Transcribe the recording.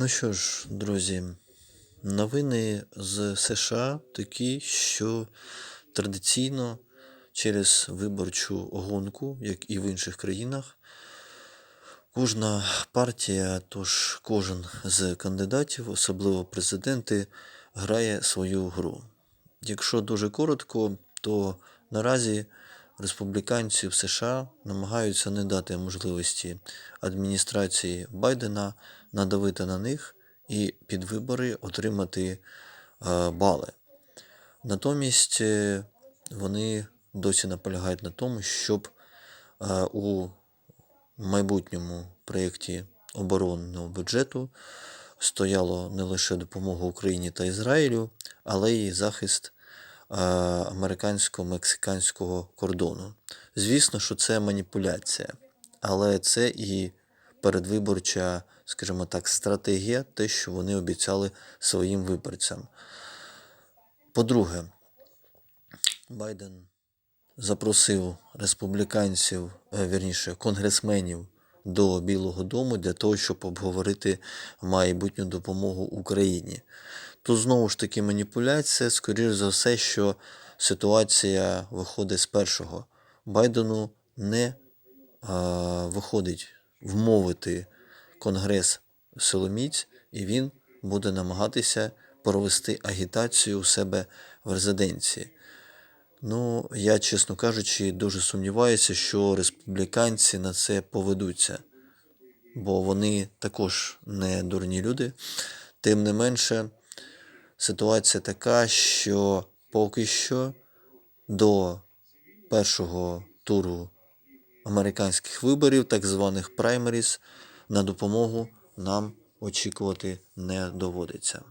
Ну що ж, друзі, новини з США такі, що традиційно через виборчу гонку, як і в інших країнах, кожна партія, тож кожен з кандидатів, особливо президенти, грає свою гру. Якщо дуже коротко, то наразі республіканці в США намагаються не дати можливості адміністрації Байдена надавити на них і під вибори отримати е, бали. Натомість е, вони досі наполягають на тому, щоб е, у майбутньому проєкті оборонного бюджету стояло не лише допомога Україні та Ізраїлю, але й захист американсько-мексиканського кордону. Звісно, що це маніпуляція, але це і передвиборча, скажімо так, стратегія, те, що вони обіцяли своїм виборцям. По-друге, Байден запросив республіканців, е, вірніше, конгресменів до Білого Дому для того, щоб обговорити майбутню допомогу Україні. Тут знову ж таки маніпуляція, скоріш за все, що ситуація виходить з першого. Байдену не а, виходить вмовити Конгрес силоміць, і він буде намагатися провести агітацію у себе в резиденції. Ну, я, чесно кажучи, дуже сумніваюся, що республіканці на це поведуться, бо вони також не дурні люди. Тим не менше, ситуація така, що поки що до першого туру американських виборів, так званих праймеріс, на допомогу нам очікувати не доводиться.